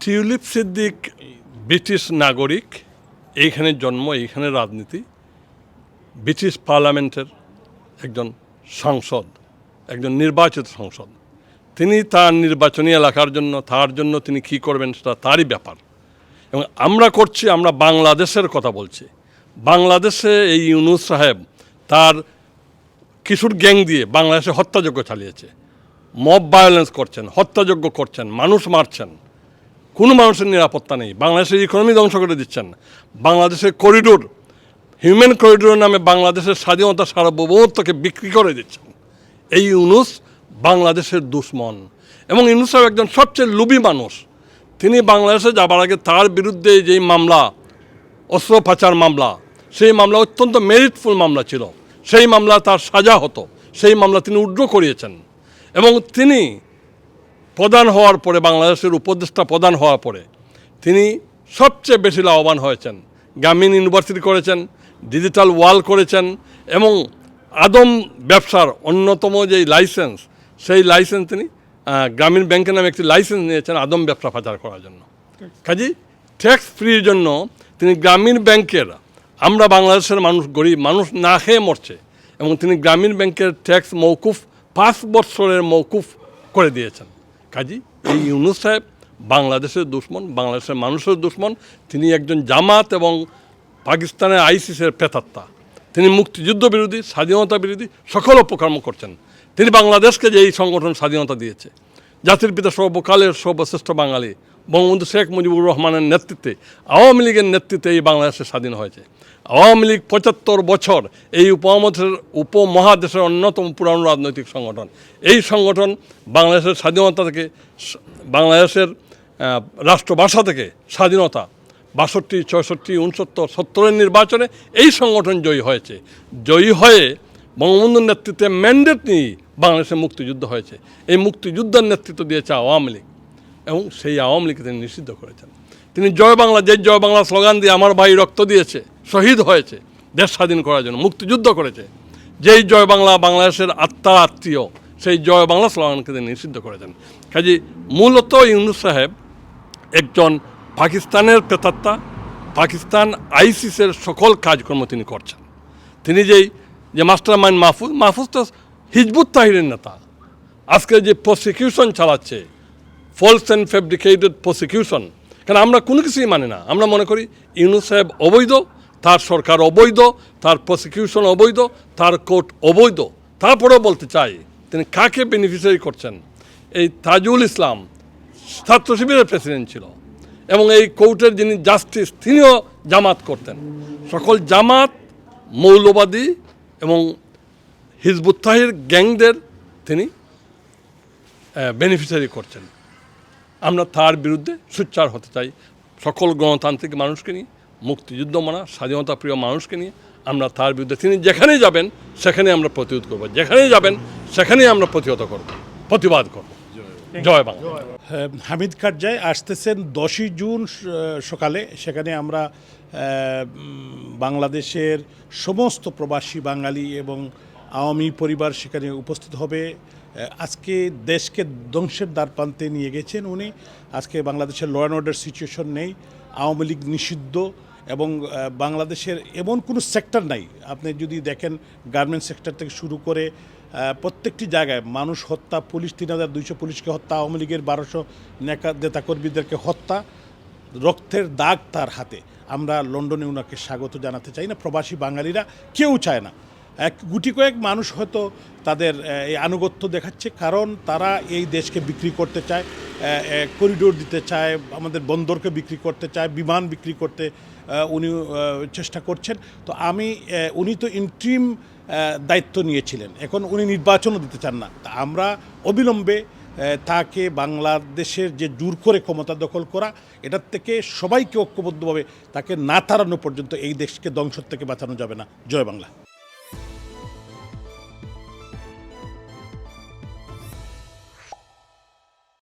Tulip Siddique British নাগরিক, এইখানে জন্ম, এইখানে রাজনীতি, ব্রিটিশ পার্লামেন্টের একজন সংসদ, একজন নির্বাচিত সংসদ। তিনি তার নির্বাচনী এলাকার জন্য, তার জন্য তিনি কী করবেন সেটা তারই ব্যাপার। এবং আমরা করছি, আমরা বাংলাদেশের কথা বলছি। বাংলাদেশে এই ইউনুস সাহেব তার কিশোর গ্যাং দিয়ে বাংলাদেশে হত্যাযজ্ঞ চালিয়েছে। মব ভায়োলেন্স করছেন, হত্যাযজ্ঞ করছেন, মানুষ মারছেন। কোনো মানুষের নিরাপত্তা নেই। বাংলাদেশের ইকোনমি ধ্বংস করে দিচ্ছেন। বাংলাদেশের করিডোর হিউম্যান করিডোর নামে বাংলাদেশের স্বাধীনতা সার্বভৌমত্বকে বিক্রি করে দিচ্ছেন। এই ইউনুস বাংলাদেশের দুশ্মন। এবং ইউনুস সাহেব একজন সবচেয়ে লুবি মানুষ। তিনি বাংলাদেশে যাবার আগে তার বিরুদ্ধে যেই মামলা, অস্ত্র পাচার মামলা, সেই মামলা অত্যন্ত মেরিটফুল মামলা ছিল। সেই মামলা তার সাজা হতো। সেই মামলা তিনি উড্র করিয়েছেন। এবং তিনি প্রধান হওয়ার পরে, বাংলাদেশের উপদেষ্টা প্রধান হওয়ার পরে, তিনি সবচেয়ে বেশি লাভবান হয়েছেন। গ্রামীণ ইউনিভার্সিটি করেছেন, ডিজিটাল ওয়াল করেছেন এবং আদম ব্যবসার অন্যতম যেই লাইসেন্স, সেই লাইসেন্স তিনি গ্রামীণ ব্যাংকের নামে একটি লাইসেন্স নিয়েছেন আদম ব্যবসা পাচার করার জন্য। কাজী ট্যাক্স ফ্রির জন্য তিনি গ্রামীণ ব্যাংকের, আমরা বাংলাদেশের মানুষ, গরিব মানুষ না খেয়ে মরছে এবং তিনি গ্রামীণ ব্যাংকের ট্যাক্স মৌকুফ পাঁচ বছরের মৌকুফ করে দিয়েছেন। কাজী, এই ইউনুস সাহেব বাংলাদেশের দুশ্মন, বাংলাদেশের মানুষের দুশ্মন, তিনি একজন জামাত এবং পাকিস্তানের আইসিসের পেতাত্তা। তিনি মুক্তিযুদ্ধ বিরোধী, স্বাধীনতা বিরোধী সকল অপকর্ম করছেন। তিনি বাংলাদেশকে যে এই সংগঠন স্বাধীনতা দিয়েছে জাতির পিতা সর্বকালের সর্বশ্রেষ্ঠ বাঙালি। বঙ্গবন্ধু শেখ মুজিবুর রহমানের নেতৃত্বে, আওয়ামী লীগের নেতৃত্বে এই বাংলাদেশে স্বাধীন হয়েছে। আওয়ামী লীগ পঁচাত্তর বছর এই উপমহাদেশের উপমহাদেশের অন্যতম পুরানো রাজনৈতিক সংগঠন। এই সংগঠন বাংলাদেশের স্বাধীনতা থেকে বাংলাদেশের রাষ্ট্রভাষা থেকে স্বাধীনতা, বাষট্টি, ছয়ষট্টি, উনসত্তর, সত্তরের নির্বাচনে এই সংগঠন জয়ী হয়েছে। জয়ী হয়ে বঙ্গবন্ধুর নেতৃত্বে ম্যান্ডেট নিয়ে বাংলাদেশে মুক্তিযুদ্ধ হয়েছে। এই মুক্তিযুদ্ধের নেতৃত্ব দিয়েছে আওয়ামী লীগ এবং সেই আওয়ামী লীগকে তিনি নিষিদ্ধ করেছেন। তিনি জয় বাংলা, যে জয় বাংলা স্লোগান দিয়ে আমার ভাই রক্ত দিয়েছে, শহীদ হয়েছে, দেশ স্বাধীন করার জন্য, মুক্তিযুদ্ধ করেছে, যেই জয় বাংলা বাংলাদেশের আত্মার আত্মীয়, সেই জয় বাংলা স্লোগানকে তিনি নিষিদ্ধ করেছেন। কাজে মূলত ইউনুস সাহেব একজন পাকিস্তানের প্রেতাত্মা পাকিস্তান আইসিসের সকল কাজকর্ম তিনি করছেন। তিনি যেই যে মাস্টার মাইন্ড মাহফুজ মাহফুজ তো হিজবুত তাহিরের নেতা। আজকে যে প্রসিকিউশন চালাচ্ছে ফলস অ্যান্ড ফেব্রিকেটেড প্রসিকিউশন কারণ আমরা কোনো কিছুই মানি না। আমরা মনে করি ইউনুস সাহেব অবৈধ, তার সরকার অবৈধ, তার প্রসিকিউশন অবৈধ, তার কোর্ট অবৈধ। তারপরেও বলতে চাই, তিনি কাকে বেনিফিশিয়ারি করছেন? এই তাজুল ইসলাম ছাত্র শিবিরের প্রেসিডেন্ট ছিল এবং এই কোর্টের যিনি জাস্টিস তিনিও জামাত করতেন। সকল জামাত মৌলবাদী এবং হিজবুত তাহির গ্যাংদের তিনি বেনিফিশিয়ারি করছেন। আমরা তার বিরুদ্ধে সোচ্চার হতে চাই। সকল গণতান্ত্রিক মানুষকে নিয়ে, মুক্তিযুদ্ধ মানা, স্বাধীনতা প্রিয় মানুষকে নিয়ে আমরা তার বিরুদ্ধে, তিনি যেখানেই যাবেন সেখানে আমরা প্রতিরোধ করব। যেখানেই যাবেন, সেখানেই আমরা প্রতিহত করব, প্রতিবাদ করব। জয় বাংলা। হামিদ কারজাই আসতেছেন দশই জুন সকালে। সেখানে আমরা বাংলাদেশের সমস্ত প্রবাসী বাঙালি এবং আওয়ামী পরিবার সেখানে উপস্থিত হবে। আজকে দেশকে ধ্বংসের দ্বার প্রান্তে নিয়ে গেছেন উনি। আজকে বাংলাদেশের ল অ্যান্ড অর্ডার সিচুয়েশন নেই, আওয়ামী লীগ নিষিদ্ধ এবং বাংলাদেশের এমন কোনো সেক্টর নাই। আপনি যদি দেখেন গার্মেন্টস সেক্টর থেকে শুরু করে প্রত্যেকটি জায়গায় মানুষ হত্যা, পুলিশ তিন হাজার দুইশো পুলিশকে হত্যা, আওয়ামী লীগের বারোশো নেতা, নেতাকর্মীদেরকে হত্যা, রক্তের দাগ তার হাতে। আমরা লন্ডনে ওনাকে স্বাগত জানাতে চাই না, প্রবাসী বাঙালিরা কেউ চায় না। এক গুটি কয়েক মানুষ হয়তো তাদের এই আনুগত্য দেখাচ্ছে, কারণ তারা এই দেশকে বিক্রি করতে চায় করিডোর দিতে চায়, আমাদের বন্দরকে বিক্রি করতে চায়, বিমান বিক্রি করতে উনি চেষ্টা করছেন। তো আমি উনি তো ইন্ট্রিম দায়িত্ব নিয়েছিলেন, এখন উনি নির্বাচনও দিতে চান না। তা আমরা অবিলম্বে তাকে বাংলাদেশের যে জোর করে ক্ষমতা দখল করা, এটার থেকে সবাইকে ঐক্যবদ্ধভাবে তাকে না তাড়ানো পর্যন্ত এই দেশকে ধ্বংস থেকে বাঁচানো যাবে না। জয় বাংলা।